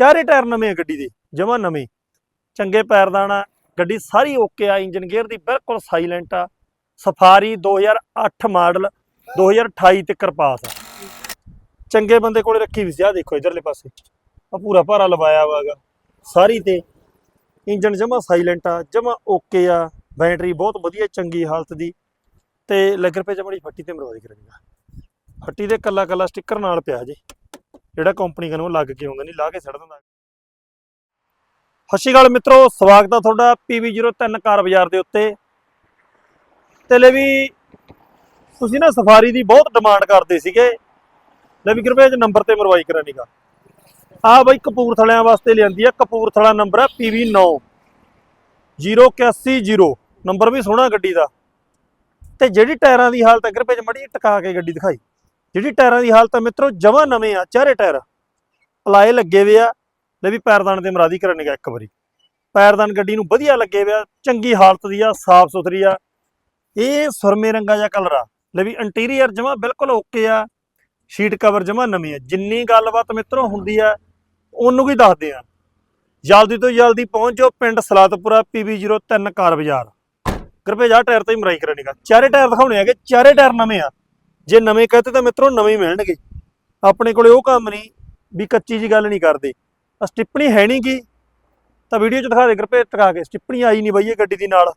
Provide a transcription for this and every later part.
ਚਾਰੇ ਟਾਇਰ ਨਵੇਂ ਆ ਗੱਡੀ ਦੇ, ਜਮਾ ਨਵੇਂ। ਚੰਗੇ ਪੈਰਦਾਨ ਆ ਗੱਡੀ ਸਾਰੀ ਓਕੇ ਆ, ਇੰਜਨ ਗੇਅਰ ਦੀ ਬਿਲਕੁਲ ਸਾਇਲੈਂਟ ਆ। ਸਫਾਰੀ 2008 ਮਾਡਲ 2028 ਤੱਕ ਪਾਸ ਆ। ਚੰਗੇ ਬੰਦੇ ਕੋਲੇ ਰੱਖੀ ਵੀ ਸੀ ਆ ਦੇਖੋ ਇਧਰਲੇ ਪਾਸੇ। ਆ ਪੂਰਾ ਭਾਰਾ ਲਵਾਇਆ ਵਾਗਾ ਸਾਰੀ ਤੇ ਇੰਜਨ ਜਮਾ ਸਾਇਲੈਂਟ ਆ, ਜਮਾ ਓਕੇ ਆ ਬੈਟਰੀ ਬਹੁਤ ਵਧੀਆ, ਚੰਗੀ ਹਾਲਤ ਦੀ। ਤੇ ਲੱਗ ਰੁਪਏ ਜਮੜੀ ਫੱਟੀ ਤੇ ਮਰਵਾਦੀ ਕਰਾਂਗਾ ਫੱਟੀ ਦੇ ਕੱਲਾ ਕੱਲਾ ਸਟicker ਨਾਲ ਪਿਆ ਜੇ। ਜਿਹੜਾ ਕੰਪਨੀ ਕਨੋਂ ਲੱਗ ਕੇ ਆਉਂਦਾ, ਨਹੀਂ, ਲਾ ਕੇ ਛੱਡ ਦਿੰਦਾ। ਸਤਿ ਸ਼੍ਰੀ ਅਕਾਲ ਮਿੱਤਰੋ, ਸਵਾਗਤ ਆ ਤੁਹਾਡਾ PV03 ਕਾਰ ਬਾਜ਼ਾਰ ਦੇ ਉੱਤੇ। ਤੇ ਲੈ ਵੀ, ਤੁਸੀਂ ਨਾ ਸਫਾਰੀ ਦੀ ਬਹੁਤ ਡਿਮਾਂਡ ਕਰਦੇ ਸੀਗੇ। ਲੈ ਵੀ ਕਿਰਪਾ ਨੰਬਰ ਤੇ ਮਰਵਾਈ ਕਰਾਂਗਾ ਆ ਬਾਈ ਕਪੂਰਥਲਿਆਂ ਵਾਸਤੇ ਲਿਆਂਦੀ ਆ, ਕਪੂਰਥਲਾ ਨੰਬਰ ਆ PV9 0180 ਨੰਬਰ ਵੀ ਸੋਹਣਾ ਗੱਡੀ ਦਾ। ਤੇ ਜਿਹੜੀ ਟਾਇਰਾਂ ਦੀ ਹਾਲਤ ਅਗਰ ਪੇਜ ਮੜੀ ਟਿਕਾ ਕੇ ਗੱਡੀ ਦਿਖਾਈ। ਜਿਹੜੀ ਟਾਇਰਾਂ ਦੀ ਹਾਲਤ ਆ ਮਿੱਤਰੋ, ਜਮਾ ਨਵੇਂ ਆ ਚਾਰੇ ਟਾਇਰ। ਪਲਾਏ ਲੱਗੇ ਵੇ ਆ ਲੈ ਵੀ ਪੈਰਦਾਨ ਦੇ ਮਰਾਦੀ ਕਰਨੇਗਾ ਇੱਕ ਵਾਰੀ। ਪੈਰਦਾਨ ਗੱਡੀ ਨੂੰ ਵਧੀਆ ਲੱਗੇ ਵੇ ਆ, ਚੰਗੀ ਹਾਲਤ ਦੀ ਆ, ਸਾਫ਼ ਸੁਥਰੀ ਆ। ਇਹ ਸੁਰਮੇ ਰੰਗਾ ਜਿਹਾ ਕਲਰ ਆ। ਲੈ ਵੀ ਇੰਟੀਰੀਅਰ ਜਮਾ ਬਿਲਕੁਲ ਓਕੇ ਆ ਸ਼ੀਟ ਕਵਰ ਜਮਾ ਨਵੇਂ ਆ। ਜਿੰਨੀ ਗੱਲਬਾਤ ਮਿੱਤਰੋ ਹੁੰਦੀ ਆ, ਉਹਨੂੰ ਵੀ ਦੱਸਦੇ ਆ। ਜਲਦੀ ਤੋਂ ਜਲਦੀ ਪਹੁੰਚੋ ਪਿੰਡ ਸਲਾਤਪੁਰਾ PV03 ਕਾਰ ਬਾਜ਼ਾਰ। ਕਿਰਪੇ ਜਾ ਟਾਇਰ ਤੇ ਹੀ ਮਰਾਈ ਕਰਨੇਗਾ ਚਾਰੇ ਟਾਇਰ ਦਿਖਾਉਣੇ ਹੈਗੇ ਚਾਰੇ ਟਾਇਰ ਨਵੇਂ ਆ। ਜੇ ਨਵੇਂ ਕਹਤੇ ਤਾਂ ਮਿੱਤਰੋ ਨਵੇਂ ਹੀ ਮਿਲਣਗੇ। ਆਪਣੇ ਕੋਲੇ ਉਹ ਕੰਮ ਨਹੀਂ ਵੀ ਕੱਚੀ ਜੀ ਗੱਲ ਨਹੀਂ ਕਰਦੇ। ਆ ਸਟਿੱਪਣੀ ਹੈ ਨਹੀਂ ਕੀ ਤਾਂ ਵੀਡੀਓ 'ਚ ਦਿਖਾ ਦੇ ਕਿਰਪੇ ਟਕਾ ਕੇ। ਸਟਿੱਪਣੀ ਆਈ ਨਹੀਂ ਬਈ ਇਹ ਗੱਡੀ ਦੀ ਨਾਲ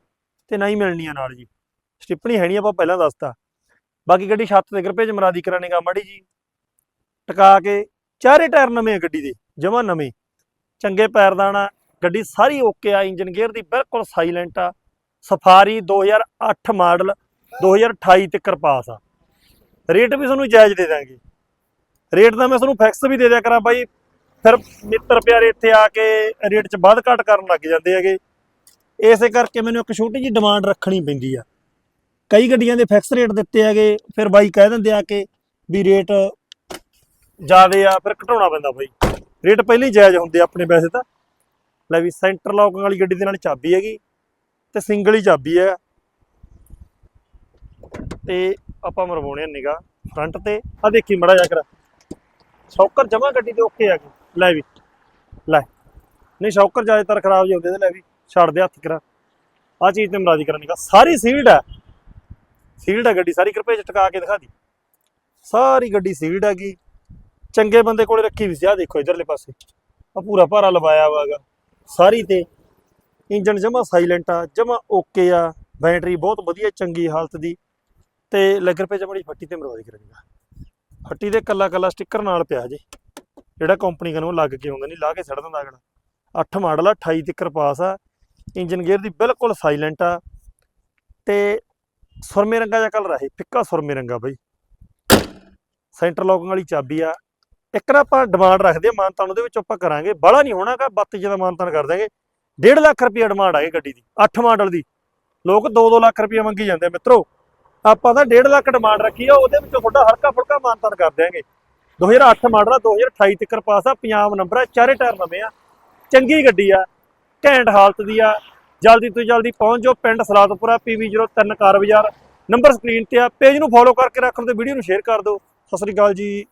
ਤੇ ਨਾ ਹੀ ਮਿਲਣੀ ਆ ਨਾਲ ਜੀ। ਸਟਿੱਪਣੀ ਹੈ ਨਹੀਂ ਆਪਾਂ ਪਹਿਲਾਂ ਦੱਸਤਾ। ਬਾਕੀ ਗੱਡੀ ਛੱਤ ਤੇ ਕਿਰਪੇ 'ਚ ਮਰਾਦੀ ਕਰਾਣੇਗਾ ਮਾੜੀ ਜੀ। ਟਕਾ ਕੇ ਚਾਰੇ ਟਾਇਰ ਨਵੇਂ ਆ ਗੱਡੀ ਦੇ, ਜਮਾ ਨਵੇਂ। ਚੰਗੇ ਪੈਰਦਾਨ ਆ ਗੱਡੀ ਸਾਰੀ ਓਕੇ ਆ, ਇੰਜਨ ਗੇਅਰ ਦੀ ਬਿਲਕੁਲ ਸਾਇਲੈਂਟ ਆ। ਸਫਾਰੀ 2008 ਮਾਡਲ 2028 ਤੱਕ ਪਾਸ ਆ। ਰੇਟ ਵੀ ਤੁਹਾਨੂੰ ਜਾਇਜ਼ ਦੇ ਦਾਂਗੇ। ਰੇਟ ਤਾਂ ਮੈਂ ਤੁਹਾਨੂੰ ਫਿਕਸ ਵੀ ਦੇ ਦਿਆ ਕਰਾਂ ਬਾਈ। ਫਿਰ ਮਿੱਤਰ ਪਿਆਰੇ ਇੱਥੇ ਆ ਕੇ ਰੇਟ 'ਚ ਵੱਧ ਘੱਟ ਕਰਨ ਲੱਗ ਜਾਂਦੇ ਹੈਗੇ। ਇਸੇ ਕਰਕੇ ਮੈਨੂੰ ਇੱਕ ਛੋਟੀ ਜੀ ਡਿਮਾਂਡ ਰੱਖਣੀ ਪੈਂਦੀ ਆ। ਕਈ ਗੱਡੀਆਂ ਦੇ ਫਿਕਸ ਰੇਟ ਦਿੱਤੇ ਹੈਗੇ, ਫਿਰ ਬਾਈ ਕਹਿ ਦਿੰਦੇ ਆ ਕਿ ਵੀ ਰੇਟ ਜ਼ਿਆਦੇ ਆ, ਫਿਰ ਘਟਾਉਣਾ ਪੈਂਦਾ ਬਾਈ। ਰੇਟ ਪਹਿਲਾਂ ਹੀ ਜਾਇਜ਼ ਹੁੰਦੇ ਆਪਣੇ ਪੈਸੇ ਤਾਂ। ਲੈ ਵੀ ਸੈਂਟਰ ਲੌਕ ਵਾਲੀ ਗੱਡੀ ਦੇ ਨਾਲ ਚਾਬੀ ਹੈਗੀ, ਤੇ ਸਿੰਗਲ ਹੀ ਚਾਬੀ ਹੈ। ਤੇ ਆਪਾਂ ਮਰਵਾਉਣੇ ਨਿਗਾ ਫਰੰਟ ਤੇ। ਆ ਦੇਖੀ ਮੜਾ ਜਾ ਕਰ। ਸ਼ੌਕਰ ਜਮਾ ਗੱਡੀ ਤੇ ਓਕੇ ਆ ਗਈ। ਲੈ ਵੀ। ਲੈ। ਨਹੀਂ, ਸ਼ੌਕਰ ਜ਼ਿਆਦਾਤਰ ਖਰਾਬ ਜਿਹੇ ਹੁੰਦੇ ਤੇ ਲੈ ਵੀ। ਛੱਡ ਦੇ, ਹੱਥ ਕਰਾ। ਆ ਚੀਜ਼ ਤੇ ਮਰਾਜੀ ਕਰਨੀ ਕਾ ਸਾਰੀ ਸੀਲਡ ਹੈ ਸੀਲਡ ਹੈ ਗੱਡੀ, ਸਾਰੀ ਕਿਰਪੇ ਚ ਟਕਾ ਕੇ ਦਿਖਾ ਦੀ। ਸਾਰੀ ਗੱਡੀ ਸੀਲਡ ਹੈਗੀ ਚੰਗੇ ਬੰਦੇ ਕੋਲੇ ਰੱਖੀ ਵੀ ਸੀ। ਆ ਦੇਖੋ ਇਧਰਲੇ ਪਾਸੇ। ਆ ਪੂਰਾ ਭਾਰਾ ਲਵਾਇਆ ਵਾਗਾ ਸਾਰੀ ਤੇ ਇੰਜਨ ਜਮਾ ਸਾਇਲੈਂਟ ਆ, ਜਮਾ ਓਕੇ ਆ। ਬੈਟਰੀ ਬਹੁਤ ਵਧੀਆ, ਚੰਗੀ ਹਾਲਤ ਦੀ। ਤੇ ਲੱਗ ਲੱਗਰ ਪੇ ਜਮੜੀ ਫੱਟੀ ਤੇ ਮਰਵਾਦੀ ਕਰਾਂਗਾ। ਫੱਟੀ ਦੇ ਕੱਲਾ ਕੱਲਾ ਸਟicker ਨਾਲ ਪਿਆ ਜੇ। ਜਿਹੜਾ ਕੰਪਨੀ ਕਨੋਂ ਲੱਗ ਕੇ ਆਉਂਦਾ ਨਹੀਂ, ਲਾ ਕੇ ਛੱਡ ਦਿੰਦਾ ਅਗਲਾ। 8 ਮਾਡਲ ਆ 28 ਤੱਕ ਪਾਸ ਆ ਇੰਜਨ ਗੇਅਰ ਦੀ ਬਿਲਕੁਲ ਸਾਇਲੈਂਟ ਆ। ਤੇ ਸੁਰਮੇ ਰੰਗਾ ਜਿਹਾ ਕਲਰ ਆ ਇਹ, ਫਿੱਕਾ ਸੁਰਮੇ ਰੰਗਾ ਬਾਈ। ਸੈਂਟਰ ਲੌਕਿੰਗ ਵਾਲੀ ਚਾਬੀ ਆ। ਇੱਕ ਨਾ ਆਪਾਂ ਡਿਮਾਂਡ ਰੱਖਦੇ ਆ ਮਾਨਤਾਨ ਉਹਦੇ ਵਿੱਚ ਆਪਾਂ ਕਰਾਂਗੇ। ਬੜਾ ਨਹੀਂ ਹੋਣਾਗਾ ਬੱਤ ਜਿਹਦਾ ਮਾਨਤਾਨ ਕਰ ਦਾਂਗੇ 1.5 ਲੱਖ ਰੁਪਏ ਡਿਮਾਂਡ ਆ ਆਏ ਗੱਡੀ ਦੀ 8 ਮਾਡਲ ਦੀ। ਲੋਕ 2-2 ਲੱਖ ਰੁਪਏ ਮੰਗੀ ਜਾਂਦੇ ਮਿੱਤਰੋ। ਆਪਾਂ ਤਾਂ 1.5 ਲੱਖ ਡਿਮਾਂਡ ਰੱਖੀ ਆ, ਉਹਦੇ ਵਿੱਚੋਂ ਤੁਹਾਡਾ ਹਲਕਾ ਫੁਲਕਾ ਮਾਨਤਾਨ ਕਰ ਦਿਆਂਗੇ। 2008 ਮਾਡਲ ਆ 2028 ਤੱਕ ਪਾਸ ਆ, ਪੰਜਾਬ ਨੰਬਰ ਆ, ਚਾਰੇ ਟਾਇਰ ਨਵੇਂ ਆ। ਚੰਗੀ ਗੱਡੀ ਆ, ਘੈਂਟ ਹਾਲਤ ਦੀ ਆ। ਜਲਦੀ ਤੋਂ ਜਲਦੀ ਪਹੁੰਚ ਜਾਓ ਪਿੰਡ ਸਲਾਦਪੁਰਾ PV03 ਕਾਰ ਬਾਜ਼ਾਰ ਨੰਬਰ ਸਕਰੀਨ ਤੇ ਆ ਪੇਜ ਨੂੰ ਫੋਲੋ ਕਰਕੇ ਰੱਖ ਲਓ ਤੇ ਵੀਡੀਓ ਨੂੰ ਸ਼ੇਅਰ ਕਰ ਦਿਓ। ਸਤਿ ਸ੍ਰੀ ਅਕਾਲ ਜੀ।